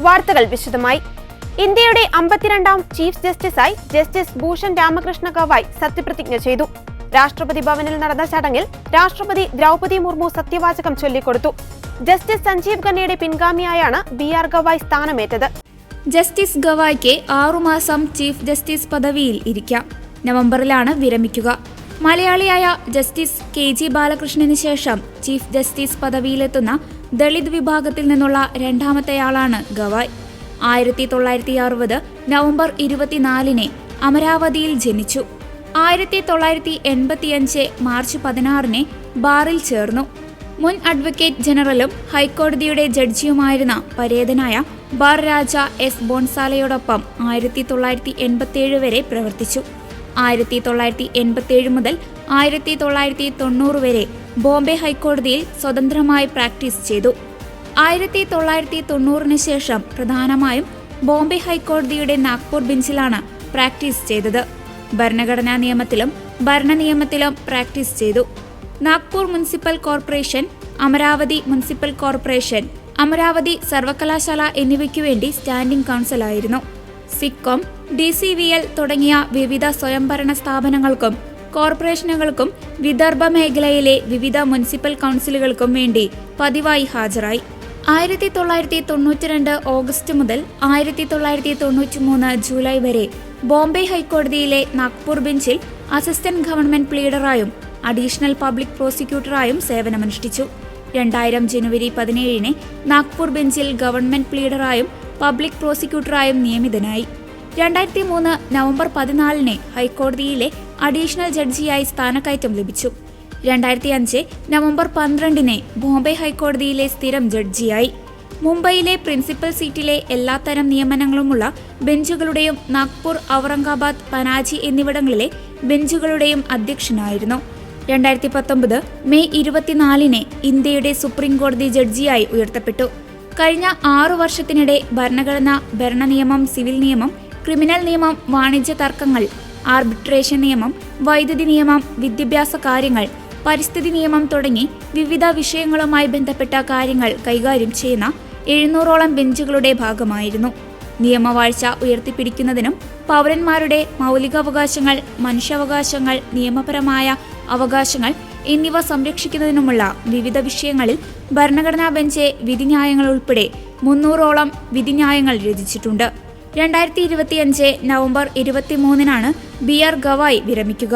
വാർത്തകൾ വിശദമായി. ഇന്ത്യയുടെ അമ്പത്തിരണ്ടാം ചീഫ് ജസ്റ്റിസായി ജസ്റ്റിസ് ഭൂഷൺ രാമകൃഷ്ണ ഗവായ് സത്യപ്രതിജ്ഞ ചെയ്തു. രാഷ്ട്രപതി ഭവനിൽ നടന്ന ചടങ്ങിൽ രാഷ്ട്രപതി ദ്രൗപതി മുർമു സത്യവാചകം ചൊല്ലിക്കൊടുത്തു. ജസ്റ്റിസ് സഞ്ജീവ് ഖന്നയുടെ പിൻഗാമിയായാണ് ബി ആർ ഗവായ് സ്ഥാനമേറ്റത്. ജസ്റ്റിസ് ഗവായ്ക്ക് ആറുമാസം ചീഫ് ജസ്റ്റിസ് പദവിയിൽ ഇരിക്കാം. നവംബറിലാണ് വിരമിക്കുക. മലയാളിയായ ജസ്റ്റിസ് കെ ജി ബാലകൃഷ്ണന് ശേഷം ചീഫ് ജസ്റ്റിസ് പദവിയിലെത്തുന്ന ദളിത് വിഭാഗത്തിൽ നിന്നുള്ള രണ്ടാമത്തെയാളാണ് ഗവായ്. ആയിരത്തി തൊള്ളായിരത്തി അറുപത് നവംബർ ഇരുപത്തിനാലിന് അമരാവതിയിൽ ജനിച്ചു. ആയിരത്തി തൊള്ളായിരത്തി എൺപത്തിയഞ്ച് മാർച്ച് പതിനാറിന് ബാറിൽ ചേർന്നു. മുൻ അഡ്വക്കേറ്റ് ജനറലും ഹൈക്കോടതിയുടെ ജഡ്ജിയുമായിരുന്ന പരേതനായ ബാർ രാജ എസ് ബോൺസാലയോടൊപ്പം ആയിരത്തി തൊള്ളായിരത്തി എൺപത്തിയേഴ് വരെ പ്രവർത്തിച്ചു. ആയിരത്തി തൊള്ളായിരത്തി എൺപത്തിയേഴ് മുതൽ ആയിരത്തി തൊള്ളായിരത്തി തൊണ്ണൂറ് വരെ ബോംബെ ഹൈക്കോടതിയിൽ സ്വതന്ത്രമായി പ്രാക്ടീസ് ചെയ്തു. ആയിരത്തി തൊള്ളായിരത്തി തൊണ്ണൂറിന് ശേഷം പ്രധാനമായും ബോംബെ ഹൈക്കോടതിയുടെ നാഗ്പൂർ ബെഞ്ചിലാണ് പ്രാക്ടീസ് ചെയ്തത്. ഭരണഘടനാ നിയമത്തിലും ഭരണ നിയമത്തിലും പ്രാക്ടീസ് ചെയ്തു. Nagpur municipal corporation Amravati municipal corporation Amravati സർവകലാശാല എന്നിവയ്ക്കു വേണ്ടി standing കൗൺസിലായിരുന്നു SICOM D C V L തുടങ്ങിയ വിവിധ സ്വയംഭരണ സ്ഥാപനങ്ങൾക്കും കോർപ്പറേഷനുകൾക്കും വിദർഭ മേഖലയിലെ വിവിധ മുനിസിപ്പൽ കൗൺസിലുകൾക്കും വേണ്ടി പതിവായി ഹാജരായി. ആയിരത്തി തൊള്ളായിരത്തി തൊണ്ണൂറ്റിരണ്ട് ഓഗസ്റ്റ് മുതൽ ആയിരത്തി തൊള്ളായിരത്തി തൊണ്ണൂറ്റി മൂന്ന് ജൂലൈ വരെ ബോംബെ ഹൈക്കോടതിയിലെ നാഗ്പൂർ ബെഞ്ചിൽ അസിസ്റ്റന്റ് ഗവൺമെന്റ് പ്ലീഡറായും അഡീഷണൽ പബ്ലിക് പ്രോസിക്യൂട്ടറായും സേവനമനുഷ്ഠിച്ചു. രണ്ടായിരം ജനുവരി പതിനേഴിന് നാഗ്പൂർ ബെഞ്ചിൽ ഗവൺമെന്റ് പ്ലീഡറായും പബ്ലിക് പ്രോസിക്യൂട്ടറായും നിയമിതനായി. രണ്ടായിരത്തി മൂന്ന് നവംബർ പതിനാലിന് ഹൈക്കോടതിയിലെ അഡീഷണൽ ജഡ്ജിയായി സ്ഥാനക്കയറ്റം ലഭിച്ചു. രണ്ടായിരത്തി അഞ്ച് നവംബർ പന്ത്രണ്ടിന് ബോംബെ ഹൈക്കോടതിയിലെ സ്ഥിരം ജഡ്ജിയായി. മുംബൈയിലെ പ്രിൻസിപ്പൽ സീറ്റിലെ എല്ലാത്തരം നിയമനങ്ങളുമുള്ള ബെഞ്ചുകളുടെയും നാഗ്പൂർ ഔറംഗാബാദ് പനാജി എന്നിവിടങ്ങളിലെ ബെഞ്ചുകളുടെയും അധ്യക്ഷനായിരുന്നു. രണ്ടായിരത്തി പത്തൊമ്പത് മെയ് ഇരുപത്തിനാലിന് ഇന്ത്യയുടെ സുപ്രീം കോടതി ജഡ്ജിയായി ഉയർത്തപ്പെട്ടു. കഴിഞ്ഞ ആറു വർഷത്തിനിടെ ഭരണഘടന ഭരണനിയമം സിവിൽ നിയമം ക്രിമിനൽ നിയമം വാണിജ്യ തർക്കങ്ങൾ ആർബിട്രേഷൻ നിയമം വൈദ്യുതി നിയമം വിദ്യാഭ്യാസ കാര്യങ്ങൾ പരിസ്ഥിതി നിയമം തുടങ്ങി വിവിധ വിഷയങ്ങളുമായി ബന്ധപ്പെട്ട കാര്യങ്ങൾ കൈകാര്യം ചെയ്യുന്ന എഴുന്നൂറോളം ബെഞ്ചുകളുടെ ഭാഗമായിരുന്നു. നിയമവാഴ്ച ഉയർത്തിപ്പിടിക്കുന്നതിനും പൗരന്മാരുടെ മൗലികാവകാശങ്ങൾ മനുഷ്യാവകാശങ്ങൾ നിയമപരമായ അവകാശങ്ങൾ എന്നിവ സംരക്ഷിക്കുന്നതിനുമുള്ള വിവിധ വിഷയങ്ങളിൽ ഭരണഘടനാ ബെഞ്ച് വിധിന്യായങ്ങൾ ഉൾപ്പെടെ മുന്നൂറോളം വിധിന്യായങ്ങൾ രചിച്ചിട്ടുണ്ട്. രണ്ടായിരത്തി ഇരുപത്തിയഞ്ച് നവംബർ ഇരുപത്തിമൂന്നിനാണ് ബി ആർ ഗവായ് വിരമിക്കുക.